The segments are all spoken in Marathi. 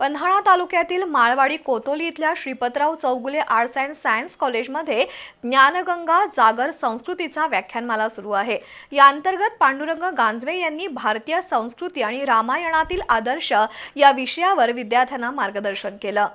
पन्हाळा तालुक्यातील माळवाडी कोतोली इथल्या Shripatrao Chougule arts and science कॉलेजमध्ये ज्ञानगंगा जागर संस्कृतीचा व्याख्यानमाला सुरू आहे. या अंतर्गत पांडुरंग गांजवे यांनी भारतीय संस्कृती आणि रामायणातील आदर्श या विषयावर विद्यार्थ्यांना मार्गदर्शन केलं.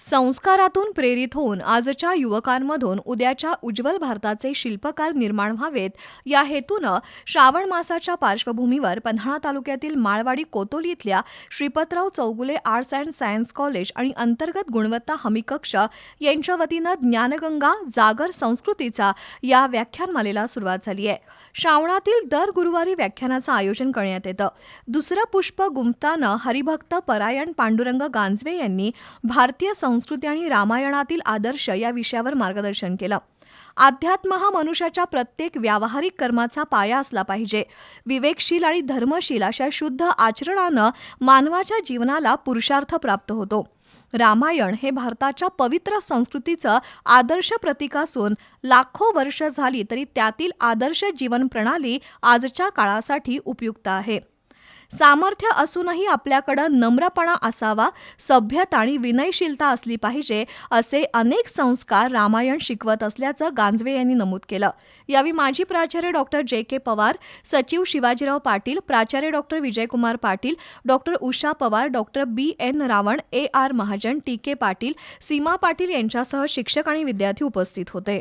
संस्कारातून प्रेरित होऊन आजच्या युवकांमधून उद्याच्या उज्ज्वल भारताचे शिल्पकार निर्माण व्हावेत. या हेतूनं श्रावण मासाच्या पार्श्वभूमीवर पन्हाळा तालुक्यातील माळवाडी कोतोली इथल्या Shripatrao Chougule arts and science college आणि अंतर्गत गुणवत्ता हमी कक्ष यांच्या वतीनं ज्ञानगंगा जागर संस्कृतीचा या व्याख्यानमालेला सुरुवात झाली आहे. श्रावणातील दर गुरुवारी व्याख्यानाचं आयोजन करण्यात येतं. दुसरं पुष्प गुंफताना हरिभक्त परायण पांडुरंग गांजवे यांनी भारतीय संस्कृती आणि रामायणातील आदर्श या विषयावर मार्गदर्शन केलं. अध्यात्म हा मनुष्याच्या प्रत्येक व्यावहारिक कर्माचा पाया असला पाहिजे. विवेकशील आणि धर्मशील अशा शुद्ध आचरणानं मानवाच्या जीवनाला पुरुषार्थ प्राप्त होतो. रामायण हे भारताच्या पवित्र संस्कृतीचं आदर्श प्रतीक असून लाखो वर्ष झाली तरी त्यातील आदर्श जीवन प्रणाली आजच्या काळासाठी उपयुक्त आहे. सामर्थ्य असूनही आपल्याकडं नम्रपणा असावा सभ्यता आणि विनयशीलता असली पाहिजे असे अनेक संस्कार रामायण शिकवत असल्याचं गांजवे यांनी नमूद केलं. यावेळी माजी प्राचार्य डॉक्टर जे के पवार सचिव शिवाजीराव पाटील प्राचार्य doctor Vijaykumar Patil doctor Usha Pawar doctor B. N. Ravan A. R. Mahajan T. K. Patil Seema Patil यांच्यासह शिक्षक आणि विद्यार्थी उपस्थित होते.